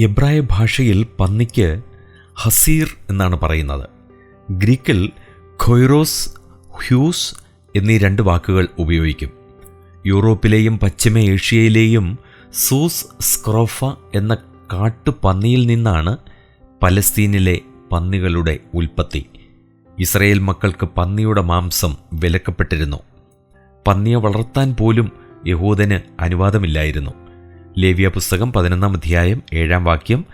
എബ്രായ ഭാഷയിൽ പന്നിക്ക് ഹസീർ എന്നാണ് പറയുന്നത്. ഗ്രീക്കിൽ ഖൊയ്റോസ് ഹ്യൂസ് എന്നീ രണ്ട് വാക്കുകൾ ഉപയോഗിക്കും. യൂറോപ്പിലെയും പശ്ചിമ ഏഷ്യയിലെയും സൂസ് സ്ക്രോഫ എന്ന കാട്ടുപന്നിയിൽ നിന്നാണ് പലസ്തീനിലെ പന്നികളുടെ ഉൽപ്പത്തി. ഇസ്രയേൽ മക്കൾക്ക് പന്നിയുടെ മാംസം വിലക്കപ്പെട്ടിരുന്നു. പന്നിയെ വളർത്താൻ പോലും യഹൂദന് അനുവാദമില്ലായിരുന്നു. ലേവ്യ പുസ്തകം പതിനൊന്നാം അധ്യായം ഏഴാം വാക്യം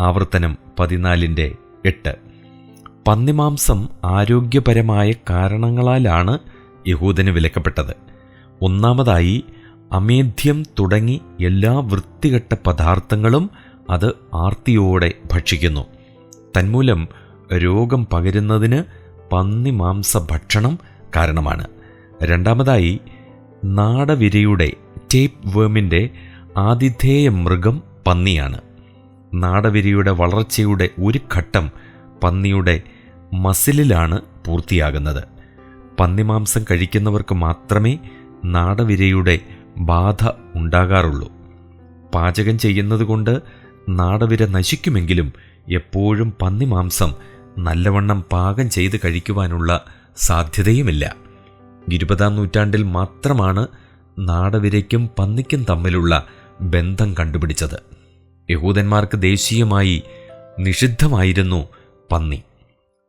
ആവർത്തനം പതിനാലിന്റെ എട്ട്. പന്നിമാംസം ആരോഗ്യപരമായ കാരണങ്ങളാലാണ് യഹൂദന് വിലക്കപ്പെട്ടത്. ഒന്നാമതായി അമേധ്യം തുടങ്ങി എല്ലാ വൃത്തികെട്ട പദാർത്ഥങ്ങളും അത് ആർത്തിയോടെ ഭക്ഷിക്കുന്നു. തന്മൂലം രോഗം പകരുന്നതിന് പന്നിമാംസ ഭക്ഷണം കാരണമാണ്. രണ്ടാമതായി നാടവിരയുടെ ടേപ്പ് വേമിന്റെ ആതിഥേയ മൃഗം പന്നിയാണ്. നാടവിരിയുടെ വളർച്ചയുടെ ഒരു ഘട്ടം പന്നിയുടെ മസിലിലാണ് പൂർത്തിയാകുന്നത്. പന്നിമാംസം കഴിക്കുന്നവർക്ക് മാത്രമേ നാടവിരയുടെ ബാധ ഉണ്ടാകാറുള്ളൂ. പാചകം ചെയ്യുന്നതുകൊണ്ട് നാടവിര നശിക്കുമെങ്കിലും എപ്പോഴും പന്നിമാംസം നല്ലവണ്ണം പാകം ചെയ്ത് കഴിക്കുവാനുള്ള സാധ്യതയുമില്ല. ഇരുപതാം നൂറ്റാണ്ടിൽ മാത്രമാണ് നാടവിരയ്ക്കും പന്നിക്കും തമ്മിലുള്ള ബന്ധം കണ്ടുപിടിച്ചത്. യഹൂദന്മാർക്ക് ദേശീയമായി നിഷിദ്ധമായിരുന്നു പന്നി.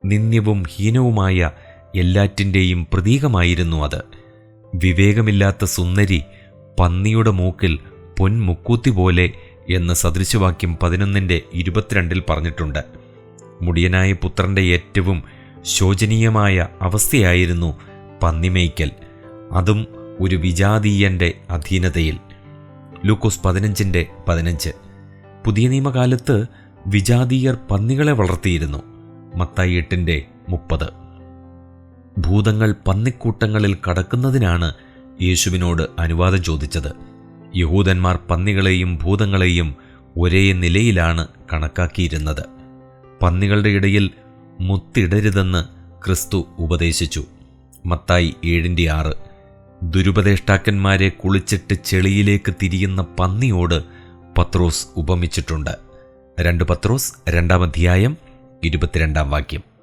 നിന്ദ്യവും ഹീനവുമായ എല്ലാറ്റിന്റെയും പ്രതീകമായിരുന്നു അത്. വിവേകമില്ലാത്ത സുന്ദരി പന്നിയുടെ മൂക്കിൽ പൊൻമുക്കൂത്തി പോലെ എന്ന് സദൃശവാക്യം പതിനൊന്നിന്റെ ഇരുപത്തിരണ്ടിൽ പറഞ്ഞിട്ടുണ്ട്. മുടിയനായ പുത്രന്റെ ഏറ്റവും ശോചനീയമായ അവസ്ഥയായിരുന്നു പന്നിമേയ്ക്കൽ. അതും ഒരു വിജാതീയന്റെ അധീനതയിൽ. ലൂക്കോസ് പതിനഞ്ചിന്റെ പതിനഞ്ച്. പുതിയ നിയമകാലത്ത് വിജാതീയർ പന്നികളെ വളർത്തിയിരുന്നു. മത്തായി എട്ടിന്റെ മുപ്പത്. ഭൂതങ്ങൾ പന്നിക്കൂട്ടങ്ങളിൽ കടക്കുന്നതിനാണ് യേശുവിനോട് അനുവാദം ചോദിച്ചത്. യഹൂദന്മാർ പന്നികളെയും ഭൂതങ്ങളെയും ഒരേ നിലയിലാണ് കണക്കാക്കിയിരുന്നത്. പന്നികളുടെ ഇടയിൽ മുത്തിടരുതെന്ന് ക്രിസ്തു ഉപദേശിച്ചു. മത്തായി ഏഴിന്റെ ആറ്. ദുരുപദേഷ്ടാക്കന്മാരെ കുളിച്ചിട്ട് ചെളിയിലേക്ക് തിരിയുന്ന പന്നിയോട് പത്രോസ് ഉപമിച്ചിട്ടുണ്ട്. രണ്ട് പത്രോസ് രണ്ടാം അധ്യായം ഇരുപത്തിരണ്ടാം വാക്യം.